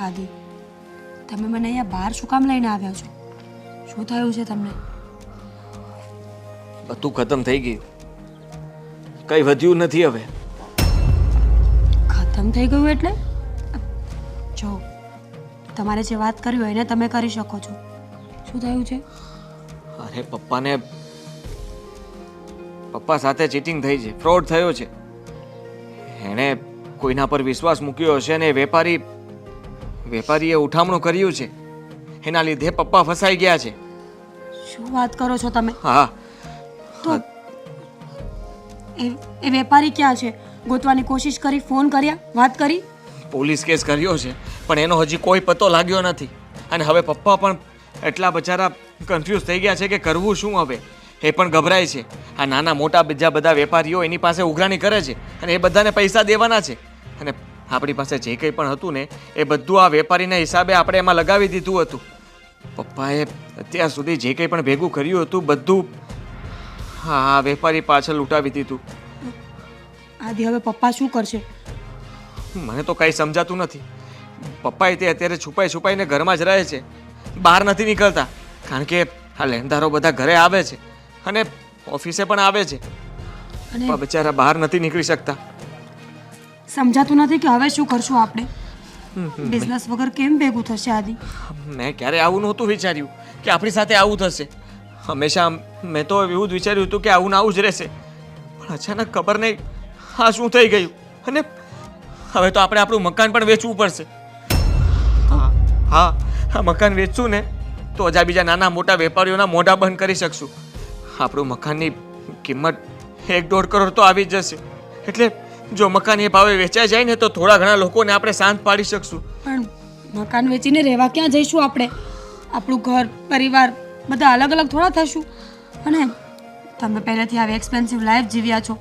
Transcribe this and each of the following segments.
આદિ તમે મને અહીંયા બહાર શું કામ લઈને આવ્યા છો? શું થયું છે તમને? બધું ખતમ થઈ ગયું. કંઈ વધ્યું નથી હવે. ખતમ થઈ ગયું એટલે? જો તમારે જે વાત કરી હોય એને તમે કરી શકો છો. શું થયું છે? અરે પપ્પાને પપ્પા સાથે ચીટિંગ થઈ છે. ફ્રોડ થયો છે. એણે કોઈના પર વિશ્વાસ મૂક્યો હશે ને વેપારી વેપારીએ ઉઠામણું કર્યું છે. એના લીધે પપ્પા ફસાઈ ગયા છે. શું વાત કરો છો તમે? હા. તો એ એ વેપારી ક્યાં છે? ગોતવાની કોશિશ કરી ફોન કર્યા વાત કરી? પોલીસ કેસ કર્યો છે પણ એનો હજી કોઈ પતો લાગ્યો નથી. અને હવે પપ્પા પણ એટલા બચારા કન્ફ્યુઝ થઈ ગયા છે કે કરવું શું હવે? એ પણ ગભરાય છે. આ નાના મોટા બીજા બધા વેપારીઓ એની પાસે ઉઘરાણી કરે છે અને એ બધાને પૈસા દેવાના છે. અને આપણી પાસે જે કંઈ પણ હતું ને એ બધું આ વેપારીના હિસાબે આપણે એમાં લગાવી દીધું હતું. પપ્પાએ અત્યાર સુધી જે કંઈ પણ ભેગું કર્યું હતું બધું હા હા વેપારી પાછળ લૂંટાવી દીધું. આદિ હવે પપ્પા શું કરશે? મને તો કાંઈ સમજાતું નથી. પપ્પાએ તે અત્યારે છુપાઈ છુપાઈને ઘરમાં જ રહે છે. બહાર નથી નીકળતા કારણ કે આ લેણદારો બધા ઘરે આવે છે અને ઓફિસે પણ આવે છે. બિચારા બહાર નથી નીકળી શકતા. સમજાતું નથી કે હવે શું કરશું આપણે? બિઝનેસ વગર કેમ ભેગું થશે આદિ? મેં ક્યારે આવું નહોતું વિચાર્યું કે આપણી સાથે આવું થશે. હંમેશા મેં તો એવું જ વિચાર્યું હતું કે આવું ને આવું જ રહેશે. પણ અચાનક ખબર નહીં હા શું થઈ ગયું. અને હવે તો આપણે આપણું મકાન પણ વેચવું પડશે. હા હા આ મકાન વેચશું ને તો હજા બીજા નાના મોટા વેપારીઓના મોઢા બંધ કરી શકશું. આપણું મકાનની કિંમત એક દોઢ કરોડ તો આવી જ જશે. એટલે જો મકાન એ ભાવે વેચાઈ જાય ને તો થોડા ઘણા લોકોને આપણે શાંત પાડી શકશું. પણ મકાન વેચીને રહેવા ક્યાં જઈશું આપણે? આપણું ઘર પરિવાર બધા અલગ અલગ થોડા થશું. અને તમે પહેલેથી આવી એક્સપેન્સિવ લાઈફ જીવ્યા છો.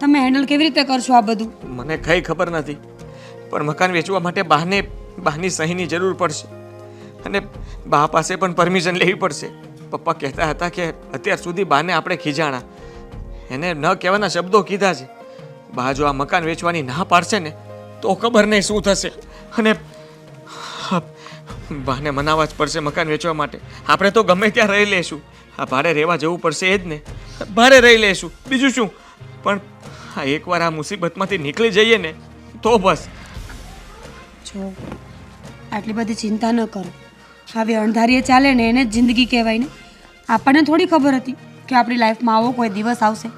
તમે હેન્ડલ કેવી રીતે કરશો આ બધું? મને કંઈ ખબર નથી. પણ મકાન વેચવા માટે બહાને બહાની સહીની જરૂર પડશે. અને બા પાસે પણ પરમિશન લેવી પડશે. પપ્પા કહેતા હતા કે અત્યાર સુધી બાને આપણે ખીજાણા. એને ન કહેવાના શબ્દો કીધા છે. બા જો આ મકાન વેચવાની ના પાડશે ને, તો ખબર નહીં શું થશે. અને બાને મનાવવા જ પડશે મકાન વેચવા માટે. આપણે તો ગમે ત્યાં રહી લેશું આ ભાડે રહેવા જવું પડશે એ જ ને. ભારે રહી લેશું બીજું શું? પણ આ એકવાર આ મુસીબતમાંથી નીકળી જઈએ ને, તો બસ. જો, આટલી બધી ચિંતા ન કરો. હવે અણધારીએ ચાલે ને એને જ જિંદગી કહેવાય ને. આપણને થોડી ખબર હતી કે આપણી લાઈફમાં આવો કોઈ દિવસ આવશે.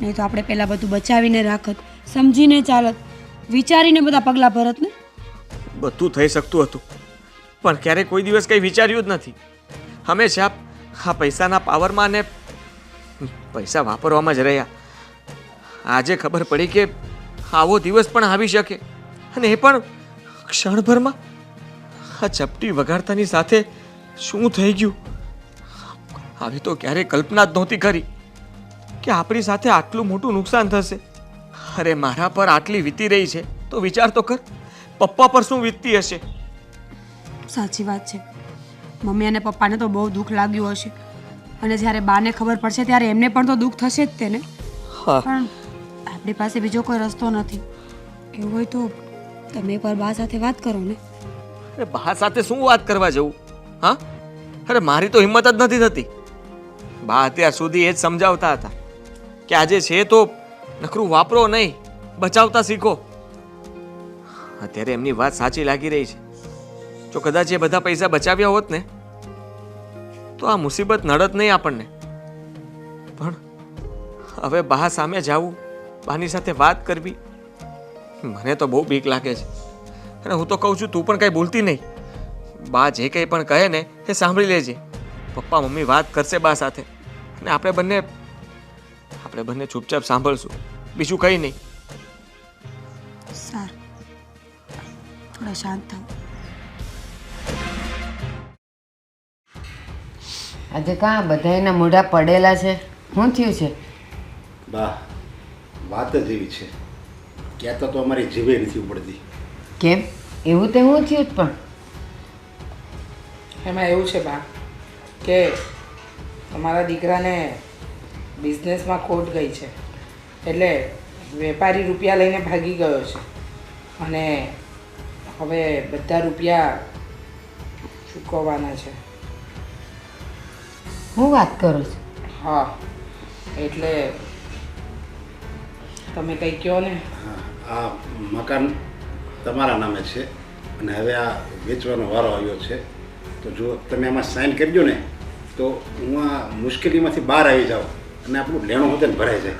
નહીં તો આપણે પહેલાં બધું બચાવીને રાખત, સમજીને ચાલત, વિચારીને બધા પગલાં ભરત ને? બધું થઈ શકતું હતું, પણ ક્યારેય કોઈ દિવસ કંઈ વિચાર્યું જ નથી. હંમેશા આ પૈસાના પાવરમાં ને પૈસા વાપરવામાં જ રહ્યા. આજે ખબર પડી કે આવો દિવસ પણ આવી શકે, અને એ પણ ક્ષણભરમાં. આ ચપટી વગાડતાની સાથે શું થઈ ગયું? આવી તો ક્યારેય કલ્પના જ નહોતી કરી. કે આપણી સાથે આટલું મોટું નુકસાન થશે? અરે મારા પર આટલી વીતી રહી છે તો વિચાર તો કર. પપ્પા પર શું વીતતી હશે? સાચી વાત છે. મમ્મી અને પપ્પાને તો બહુ દુઃખ લાગ્યું હશે. અને જ્યારે બાને ખબર પડશે ત્યારે એમને પણ તો દુઃખ થશે જ તેને હા. પણ આપણી પાસે બીજો કોઈ રસ્તો નથી. એવું હોય તો તમે પર બા સાથે વાત કરો ને? અરે બા સાથે શું વાત કરવા જવું? હા? અરે મારી તો હિંમત જ નથી થતી. બા અત્યાર સુધી એ જ સમજાવતા હતા. કે આજે છે તો નખરું વાપરો નહીં, બચાવતા શીખો. અત્યારે એમની વાત સાચી લાગી રહી છે. જો કદાચ એ બધા પૈસા બચાવ્યા હોત ને, તો આ મુસીબત નડત નહીં આપણને. પણ હવે બા સામે જાવું, બાની સાથે વાત કરવી, મને તો બહુ બીક લાગે છે. અને હું તો કહું છું, તું પણ કાંઈ ભૂલતી નહીં. બા જે કંઈ પણ કહે ને, એ સાંભળી લેજે. પપ્પા મમ્મી વાત કરશે બા સાથે. અને આપણે બંને આપણે બંને ચૂપચાપ સાંભળશું. બીજું કંઈ નહીં. સારું. થોડા શાંત થાવ. આજે કાં? બધા એના મોઢા પડેલા છે? શું થયું છે? બા વાત જ એવી છે. કહેતા તો અમારી જીવે નથી ઉપડતી. કેમ? એવું તે હું થયું જ પણ? એમાં એવું છે બા કે તમારા દીકરાને બિઝનેસમાં ખોટ ગઈ છે. એટલે વેપારી રૂપિયા લઈને ભાગી ગયો છે. અને હવે બધા રૂપિયા ચૂકવવાના છે. હું વાત કરું છું? હા એટલે તમે કંઈ કહો ને. હા, આ મકાન તમારા નામે છે અને હવે આ વેચવાનો વારો આવ્યો છે. તો જો તમે આમાં સાઈન કરજો ને તો હું આ મુશ્કેલીમાંથી બહાર આવી જાઉં. અને આપણું લેણું હોતે ભરાઈ જાય.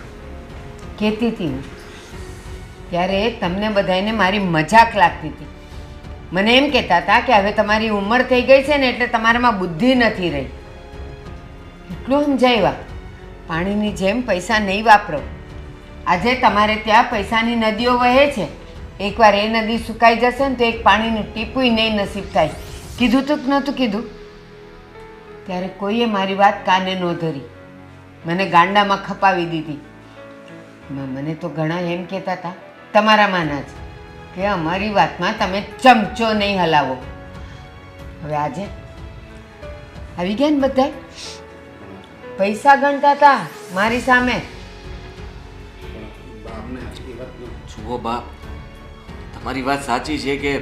કહેતી હતી હું. ત્યારે તમને બધાને મારી મજાક લાગતી હતી. મને એમ કહેતા હતા કે હવે તમારી ઉંમર થઈ ગઈ છે ને એટલે તમારામાં બુદ્ધિ નથી રહી. એટલું સમજાવ્યા પાણીની જેમ પૈસા નહીં વાપરો. આજે તમારે ત્યાં પૈસાની નદીઓ વહે છે. એકવાર એ નદી સુકાઈ જશે ને તો એક પાણીનું ટીપુંય નહીં નસીબ થાય. કીધું તું નહોતું કીધું? ત્યારે કોઈએ મારી વાત કાને ન ધરી. મને ગાંડામાં ખપાવી દીધી. મને તો ઘણા એમ કહેતા હતા તમારામાંના જ કે અમારી વાતમાં તમે ચમચો નહીં હલાવો. હવે આજે આવી ગયા ને બધા પૈસા ગણતા હતા મારી સામે. જુઓ બાપ, તમારી વાત સાચી છે કે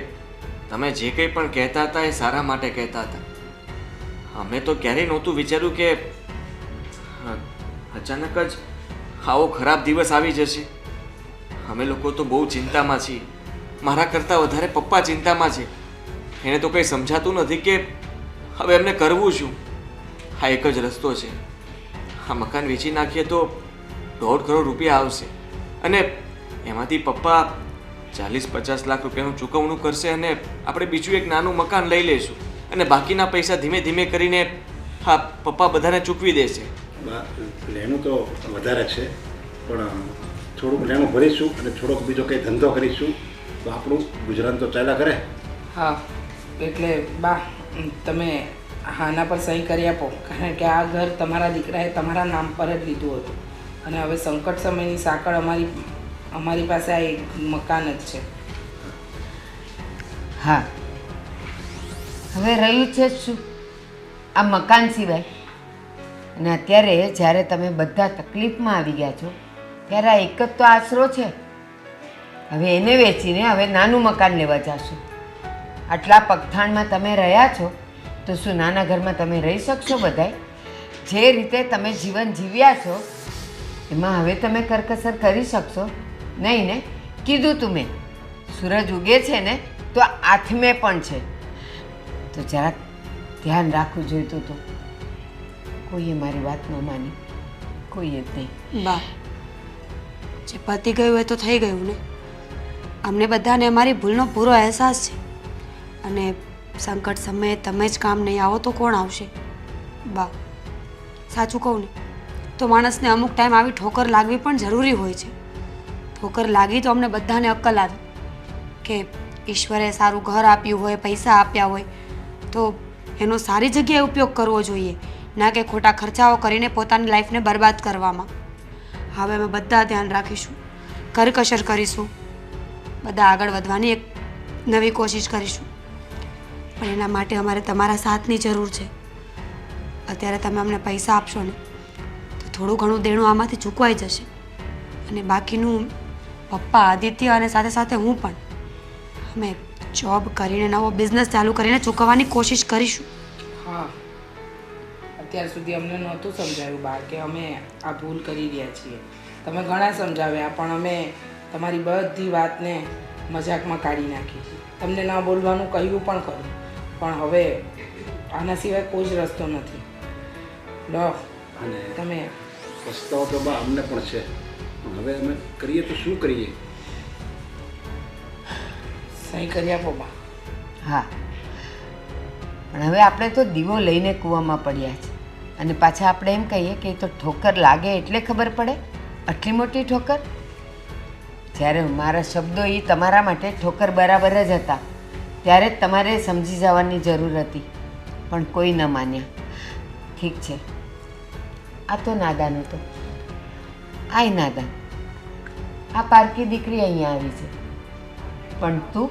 તમે જે કંઈ પણ કહેતા હતા એ સારા માટે કહેતા હતા. અમે તો ક્યારેય નહોતું વિચાર્યું કે અચાનક જ આવો ખરાબ દિવસ આવી જશે. અમે લોકો તો બહુ ચિંતામાં છીએ. મારા કરતાં વધારે પપ્પા ચિંતામાં છે. એને તો કંઈ સમજાતું નથી કે હવે એમને કરવું શું? આ એક જ રસ્તો છે. આ મકાન વેચી નાખીએ તો દોઢ કરોડ રૂપિયા આવશે. અને એમાંથી પપ્પા ચાલીસ પચાસ લાખ રૂપિયાનું ચૂકવણું કરશે અને આપણે બીજું એક નાનું મકાન લઈ લઈશું. અને બાકીના પૈસા ધીમે ધીમે કરીને હા પપ્પા બધાને ચૂકવી દેશે. લેણું તો વધારે છે પણ થોડુંક લેણું ભરીશું અને થોડોક બીજો કંઈ ધંધો કરીશું તો આપણું ગુજરાન તો ચાલ્યા કરે. હા એટલે બા તમે આના પર સહી કરી આપો કારણ કે આ ઘર તમારા દીકરાએ તમારા નામ પર જ લીધું હતું. અને હવે સંકટ સમયની સાંકળ અમારી અમારી પાસે આ એક મકાન જ છે. હા. હવે રહ્યું છે જ શું? આ મકાન સિવાય? અને અત્યારે જ્યારે તમે બધા તકલીફમાં આવી ગયા છો, ત્યારે આ એક જ તો આશરો છે. હવે એને વેચીને હવે નાનું મકાન લેવા જશો. આટલા પગથાણમાં તમે રહ્યા છો, તો શું નાના ઘરમાં તમે રહી શકશો બધાય? જે રીતે તમે જીવન જીવ્યા છો, એમાં હવે તમે કરકસર કરી શકશો. નહીં ને? કીધું તું મેં. સૂરજ ઉગે છે ને, તો આથમે પણ છે. તો જરાક ધ્યાન રાખવું જોઈતું હતું. કોઈએ મારી વાત ન માની. કોઈએ જ નહીં. બા, જે પતી ગયું એ તો થઈ ગયું ને. અમને બધાને અમારી ભૂલનો પૂરો અહેસાસ છે. અને સંકટ સમયે તમે જ કામ નહીં આવો તો કોણ આવશે? બા, સાચું કહું ને, તો માણસને અમુક ટાઈમ આવી ઠોકર લાગવી પણ જરૂરી હોય છે. ઠોકર લાગી તો અમને બધાને અક્કલ આવે. કે ઈશ્વરે સારું ઘર આપ્યું હોય, પૈસા આપ્યા હોય, તો એનો સારી જગ્યાએ ઉપયોગ કરવો જોઈએ. ના કે ખોટા ખર્ચાઓ કરીને પોતાની લાઈફને બરબાદ કરવામાં. હવે અમે બધા ધ્યાન રાખીશું કરકસર કરીશું, બધા આગળ વધવાની એક નવી કોશિશ કરીશું. પણ એના માટે અમારે તમારા સાથની જરૂર છે. અત્યારે તમે અમને પૈસા આપશો ને, તો થોડું ઘણું દેણું આમાંથી ચૂકવાઈ જશે. અને બાકીનું પપ્પા આદિત્ય અને સાથે સાથે હું પણ. અમે જોબ કરીને નવો બિઝનેસ ચાલુ કરીને ચૂકવવાની કોશિશ કરીશું. હા. અત્યાર સુધી અમને નહોતું સમજાયું બા કે અમે આ ભૂલ કરી રહ્યા છીએ. તમે ઘણા સમજાવ્યા પણ અમે તમારી બધી વાતને મજાકમાં કાઢી નાખી. તમને ના બોલવાનું કહ્યું પણ ખરું. પણ હવે આના સિવાય કોઈ જ રસ્તો નથી. લો અને તમે પસ્તાવો તો બા અમને પણ છે. પણ હવે અમે કરીએ તો શું કરીએ? સહી કરી આપો બા. હા. પણ હવે આપણે તો દીવો લઈને કૂવામાં પડ્યા છે. અને પાછા આપણે એમ કહીએ કે તો ઠોકર લાગે એટલે ખબર પડે? આટલી મોટી ઠોકર? જ્યારે મારા શબ્દો એ તમારા માટે ઠોકર બરાબર જ હતા. ત્યારે જ તમારે સમજી જવાની જરૂર હતી. પણ કોઈ ન માન્યા ઠીક છે. આ તો નાદાન હતો. આય નાદાન. આ પારકી દીકરી અહીંયા આવી છે. પણ તું?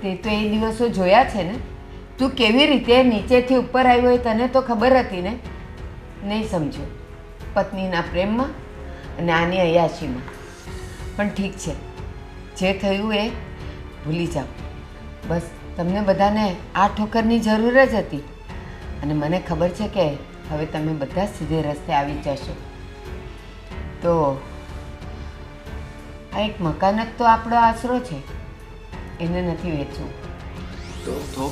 તે તો એ દિવસો જોયા છે ને? તું કેવી રીતે નીચેથી ઉપર આવ્યો હોય તને તો ખબર હતી ને? નહીં સમજો પત્નીના પ્રેમમાં અને આની અયાશીમાં. પણ ઠીક છે. જે થયું એ ભૂલી જાઓ. બસ, તમને બધાને આ ઠોકરની જરૂર જ હતી. અને મને ખબર છે કે હવે તમે બધા સીધે રસ્તે આવી જશો. તો આ એક મકાન જ તો આપણો આશરો છે. એને નથી વેચવું. તો તો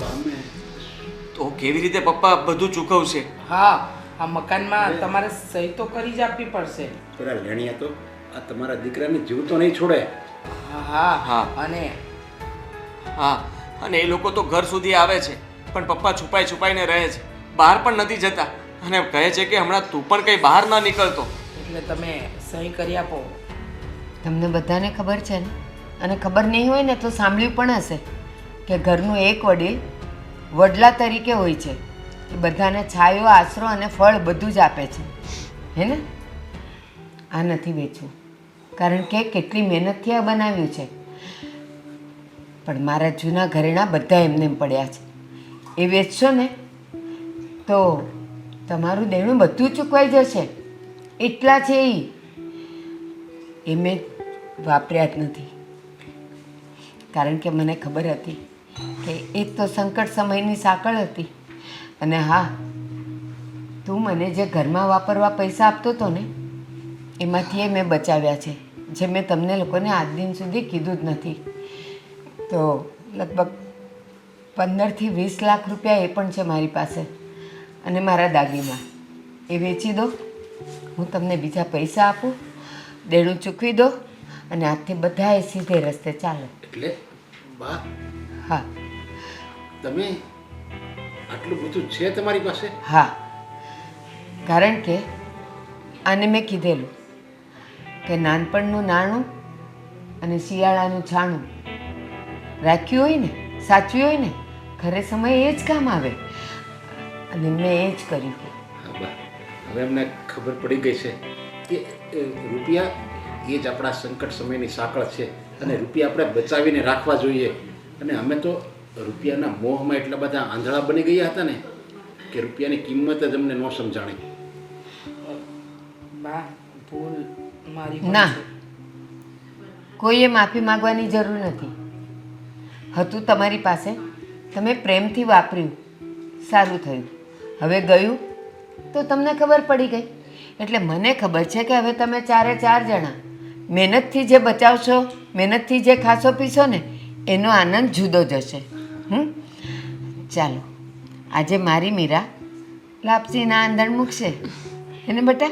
તો કેવી રીતે પપ્પા બધું ચૂકવશે? હા આ મકાનમાં તમારે સહી તો કરી જ આપવી પડશે. પેલા લેણિયા તો આ તમારા દીકરાને જીવતો નહીં છોડે. હા હા. હા. અને હા અને એ લોકો તો ઘર સુધી આવે છે પણ પપ્પા છુપાઈ છુપાઈને રહે છે. બહાર પણ નથી જતા અને કહે છે કે હમણાં તું પણ કંઈ બહાર ન નીકળતો. એટલે તમે સહી કરી આપો. તમને બધાને ખબર છે ને? અને ખબર નહીં હોય ને તો સાંભળ્યું પણ હશે. કે ઘરનું એક વડીલ વડલા તરીકે હોય છે. એ બધાને છાયો, આશરો અને ફળ બધું જ આપે છે. હે ને? આ નથી વેચવું. કારણ કે કેટલી મહેનતથી આ બનાવ્યું છે. પણ મારા જૂના ઘરેણા બધા એમને એમ પડ્યા છે. એ વેચશો ને, તો તમારું દેણું બધું ચૂકવાઈ જશે. એટલા છે એ એ મેં વાપર્યા જ નથી. કારણ કે મને ખબર હતી કે એ તો સંકટ સમયની સાંકળ હતી. અને હા તું મને જે ઘરમાં વાપરવા પૈસા આપતો હતો ને એમાંથી એ મેં બચાવ્યા છે. જે મેં તમને લોકોને આજ દિન સુધી કીધું જ નથી. તો લગભગ પંદરથી વીસ લાખ રૂપિયા એ પણ છે મારી પાસે. અને મારા દાગીમાં એ વેચી દો. હું તમને બીજા પૈસા આપું. દેણું ચૂકવી દો. અને આજથી બધા એ સીધે રસ્તે ચાલો. એટલે? હા. તમે આટલું બધું છે તમારી પાસે? હા. કારણ કે આને મેં કીધેલું કે નાનપણનું નાણું અને શિયાળાનું છાણું રાખ્યું હોય ને સાચવ્યું હોય ને ખરે સમયે એ જ કામ આવે. અને મેં એ જ કર્યું. હા હવે અમને ખબર પડી ગઈ છે કે રૂપિયા એ જ આપણા સંકટ સમયની સાંકળ છે અને રૂપિયા આપણે બચાવીને રાખવા જોઈએ. અને અમે તો રૂપિયાના મોહમાં એટલા બધા આંધળા બની ગયા હતા ને કે રૂપિયાની કિંમત જ અમને ન સમજાણી. બા ભૂલ મારી ના. કોઈએ માફી માંગવાની જરૂર નથી. હતું તમારી પાસે. તમે પ્રેમથી વાપર્યું. સારું થયું. હવે ગયું? તો તમને ખબર પડી ગઈ. એટલે મને ખબર છે કે હવે તમે ચારે ચાર જણા મહેનતથી જે બચાવશો મહેનતથી જે ખાશો પીશો ને એનો આનંદ જુદો જ હશે. હમ? ચાલો આજે મારી મીરા લાપસીના આંધણ મૂકશે. એને બેટા